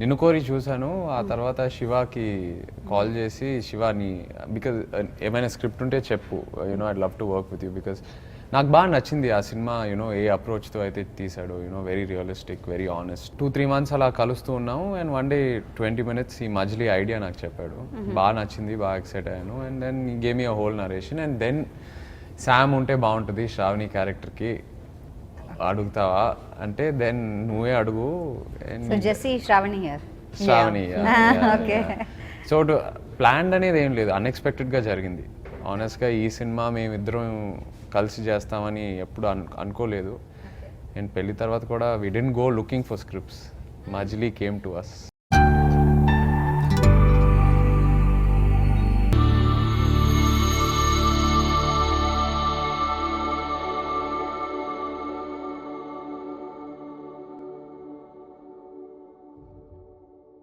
నిన్ను కోరి చూశాను ఆ తర్వాత శివాకి కాల్ చేసి శివాని బికాజ్ ఏమైనా స్క్రిప్ట్ ఉంటే చెప్పు you know I love to work with you because నాకు బాగా నచ్చింది ఆ సినిమా యూనో ఏ అప్రోచ్తో అయితే తీసాడు you know very realistic very honest two three months అలా కలుస్తూ ఉన్నాము and one day twenty minutes ఈ మజిలీ ఐడియా నాకు చెప్పాడు. బాగా నచ్చింది బాగా ఎక్సైట్ అయ్యాను and then gave me whole narration and then Sam ఉంటే బాగుంటుంది శ్రావణి క్యారెక్టర్కి అడుగుతావా? అంటే దెన్ నువ్వే అడుగు. So Jessie Shravani here Shravani okay so plan అనేది ఏం లేదు. అన్ఎక్స్పెక్టెడ్గా జరిగింది. ఆనెస్ట్గా ఈ సినిమా మేమిద్దరం కలిసి చేస్తామని ఎప్పుడు అను అనుకోలేదు. అండ్ పెళ్ళి తర్వాత కూడా we didn't go looking for scripts Majili came to us